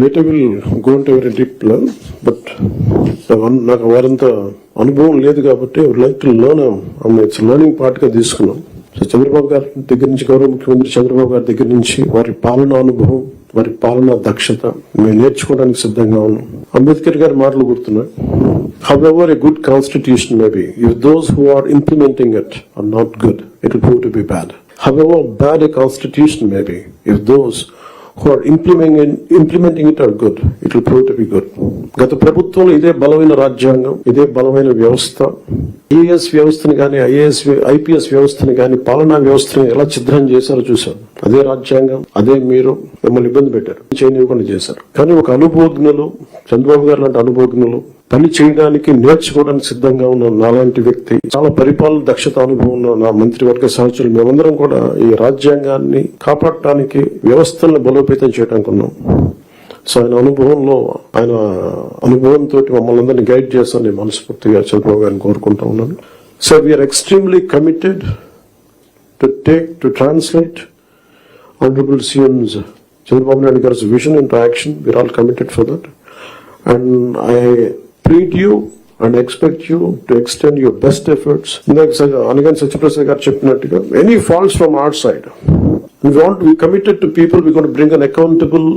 Later will go every deep level but నాకు వారంత అనుభవం లేదు కాబట్టి like to learn it's learning పార్ట్గా తీసుకున్నాం. సో చంద్రబాబు గారి దగ్గర నుంచి గౌరవ ముఖ్యమంత్రి చంద్రబాబు గారి దగ్గర నుంచి వారి పాలన అనుభవం వారి పాలన దక్షత మేము నేర్చుకోవడానికి సిద్ధంగా ఉన్నాం. అంబేద్కర్ గారి మాటలు గుర్తున్నాయి. However a good constitution maybe if those who are implementing it are not good it to be bad however bad a constitution maybe if those who are implementing, implementing it are good, it will prove to be good. గత ప్రభుత్వంలో ఇదే బలమైన రాజ్యాంగం ఇదే బలమైన వ్యవస్థ as వ్యవస్థని కానీ ఐఏఎస్ ఐపీఎస్ వ్యవస్థని కానీ పాలనా వ్యవస్థని ఎలా ఛిద్రం చేశారో చూశారు. అదే రాజ్యాంగం అదే మీరు మిమ్మల్ని ఇబ్బంది పెట్టారు. చేయనివ్వకుండా చేశారు. కానీ ఒక అనుభవజ్ఞులు చంద్రబాబు గారు లాంటి అనుభవజ్ఞులు పని చేయడానికి నేర్చుకోవడానికి సిద్ధంగా ఉన్న నాలాంటి వ్యక్తి చాలా పరిపాలన దక్షత అనుభవం ఉన్న నా మంత్రివర్గ సహచరులు మేమందరం కూడా ఈ రాజ్యాంగాన్ని కాపాడటానికి వ్యవస్థలను బలోపేతం చేయడానికి ఉన్నాం. సో ఆయన అనుభవంలో ఆయన అనుభవంతో మమ్మల్ని అందరినీ గైడ్ చేస్తాను నేను మనస్ఫూర్తిగా చంద్రబాబు గారిని కోరుకుంటా ఉన్నాను so we're extremely committed to take to translate honourable CMs Chandrababu Naidu గారి vision in action we're all committed for that and I plead you and expect you to extend your best efforts Anagani Satyaprasad గారు చెప్పినట్టుగా any faults from outside we want we committed to people we got bring an accountable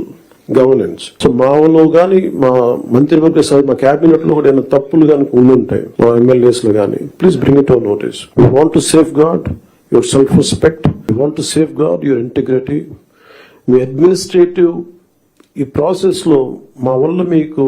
governance so మాలో గాని మా మంత్రివర్గ సభ మా క్యాబినెట్లో కూడా ఏమైనా తప్పులు కానీ ఉండుంటాయి మా ఎమ్మెల్యేస్లో కానీ please bring it our notice you want to safeguard your self respect you want to safeguard your integrity me administrative ఈ ప్రాసెస్లో మా వల్ల మీకు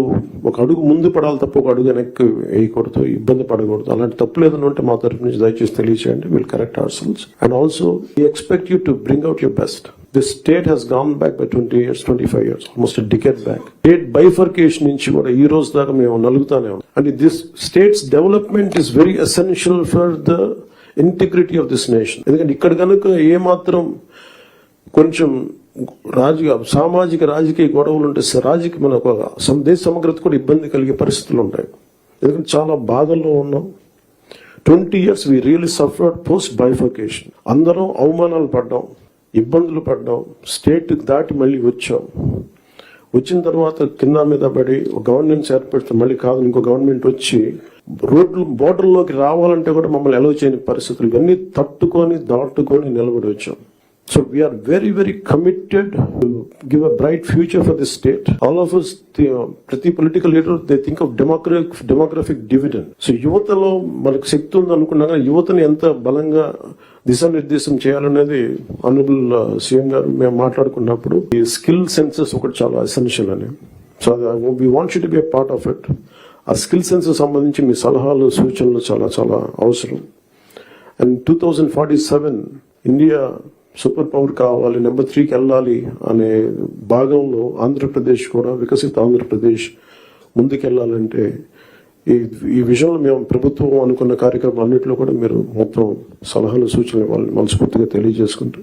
ఒక అడుగు ముందు పడాలి తప్ప ఒక అడుగు వెనక్కి వేయకూడదు ఇబ్బంది పడకూడదు. అలాంటి తప్పులు ఏదైనా ఉంటే మా తరఫు నుంచి దయచేసి తెలియచేయండి. Will correct our cells and also we expect you to bring out your best this state has gone back by twenty years twenty five years almost decade back state bifurcation నుంచి కూడా ఈ రోజు దాకా మేము నలుగుతానే ఉన్నాం. And this state's development is very essential for the integrity of this nation ఎందుకంటే ఇక్కడ కనుక ఏమాత్రం కొంచెం రాజకీయ సామాజిక రాజకీయ గొడవలు ఉంటే రాజకీయ మన ఒక దేశ సమగ్రత కూడా ఇబ్బంది కలిగే పరిస్థితులు ఉంటాయి. ఎందుకంటే చాలా బాధల్లో ఉన్నాం. Twenty years we really suffered post bifurcation అందరం అవమానాలు పడ్డాం. ఇబ్బందులు పడ్డాం. స్టేట్ దాటి మళ్ళీ వచ్చాం. వచ్చిన తర్వాత కింద మీద పడి ఒక ఏర్పడితే మళ్ళీ కాదు ఇంకో గవర్నమెంట్ వచ్చి రోడ్లు బోర్డర్లోకి రావాలంటే కూడా మమ్మల్ని ఎలవ్ చేయని పరిస్థితులు ఇవన్నీ తట్టుకొని దాటుకొని నిలబడి వచ్చాం. So we're very very committed give a bright future for the state all of ప్రతి political leader they think of democratic demographic dividend so యువతలో మనకు శక్తి ఉంది అనుకున్నా కానీ యువతని ఎంత బలంగా దిశానిర్దేశం చేయాలనేది ఆనరబుల్ సీఎం uh, గారు మేము మాట్లాడుకున్నప్పుడు ఈ స్కిల్ సెన్సెస్ ఒకటి చాలా ఎసెన్షియల్ అని. So we want you to be part of it uh skill senses సంబంధించి మీ సలహాలు సూచనలు చాలా చాలా అవసరం. And two thousand forty seven India super power కావాలి నెంబర్ త్రీకి వెళ్ళాలి అనే భాగంలో ఆంధ్రప్రదేశ్ కూడా వికసిత ఆంధ్రప్రదేశ్ ముందుకెళ్ళాలంటే ఈ ఈ విషయంలో మేము ప్రభుత్వం అనుకున్న కార్యక్రమం అన్నింటిలో కూడా మీరు మొత్తం సలహాలు సూచనలు వాళ్ళని మనస్ఫూర్తిగా తెలియజేసుకుంటూ